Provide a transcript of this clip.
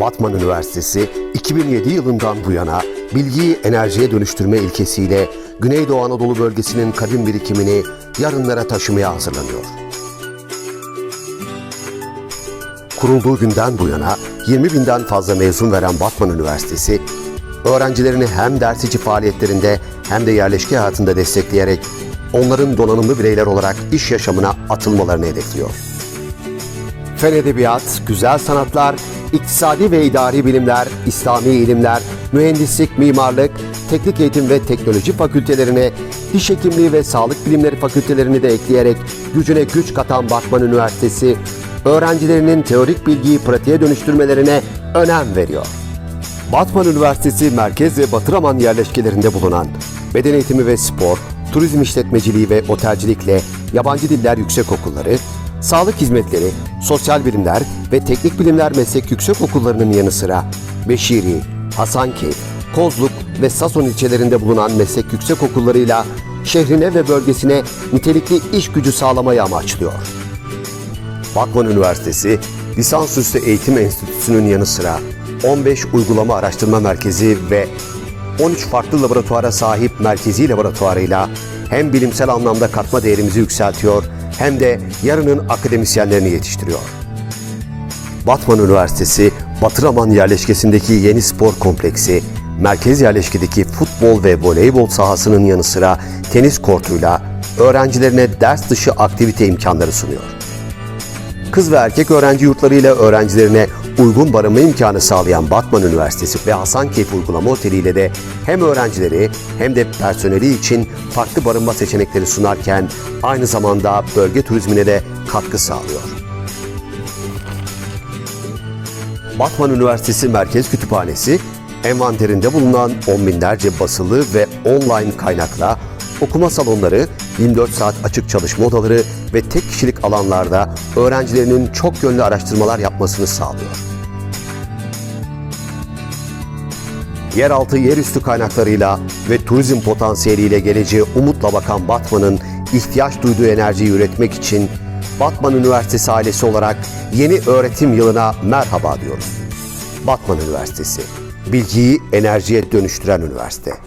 Batman Üniversitesi 2007 yılından bu yana bilgiyi enerjiye dönüştürme ilkesiyle Güneydoğu Anadolu bölgesinin kadim birikimini yarınlara taşımaya hazırlanıyor. Kurulduğu günden bu yana 20 binden fazla mezun veren Batman Üniversitesi, öğrencilerini hem ders içi faaliyetlerinde hem de yerleşke hayatında destekleyerek onların donanımlı bireyler olarak iş yaşamına atılmalarını hedefliyor. Fen edebiyat, güzel sanatlar, iktisadi ve idari bilimler, İslami ilimler, mühendislik, mimarlık, teknik eğitim ve teknoloji fakültelerine, diş hekimliği ve sağlık bilimleri fakültelerini de ekleyerek gücüne güç katan Batman Üniversitesi, öğrencilerinin teorik bilgiyi pratiğe dönüştürmelerine önem veriyor. Batman Üniversitesi merkez ve Batıraman yerleşkelerinde bulunan beden eğitimi ve spor, turizm işletmeciliği ve otelcilikle yabancı diller yüksek okulları, sağlık hizmetleri, sosyal bilimler ve teknik bilimler meslek yüksek okullarının yanı sıra Beşiri, Hasankeyf, Kozluk ve Sason ilçelerinde bulunan meslek yüksek okullarıyla şehrine ve bölgesine nitelikli iş gücü sağlamayı amaçlıyor. Batman Üniversitesi Lisansüstü Eğitim Enstitüsü'nün yanı sıra 15 uygulama araştırma merkezi ve 13 farklı laboratuvara sahip merkezi laboratuvarıyla hem bilimsel anlamda katma değerimizi yükseltiyor hem de yarının akademisyenlerini yetiştiriyor. Batman Üniversitesi Batıraman yerleşkesindeki yeni spor kompleksi, merkez yerleşkedeki futbol ve voleybol sahasının yanı sıra tenis kortuyla öğrencilerine ders dışı aktivite imkanları sunuyor kız ve erkek öğrenci yurtlarıyla öğrencilerine uygun barınma imkanı sağlayan Batman Üniversitesi ve Hasankeyf Uygulama Oteli ile de hem öğrencileri hem de personeli için farklı barınma seçenekleri sunarken aynı zamanda bölge turizmine de katkı sağlıyor. Batman Üniversitesi Merkez Kütüphanesi, envanterinde bulunan on binlerce basılı ve online kaynakla okuma salonları, 24 saat açık çalışma odaları ve tek kişilik alanlarda öğrencilerinin çok yönlü araştırmalar yapmasını sağlıyor. Yeraltı yerüstü kaynaklarıyla ve turizm potansiyeliyle geleceğe umutla bakan Batman'ın ihtiyaç duyduğu enerjiyi üretmek için Batman Üniversitesi ailesi olarak yeni öğretim yılına merhaba diyoruz. Batman Üniversitesi, bilgiyi enerjiye dönüştüren üniversite.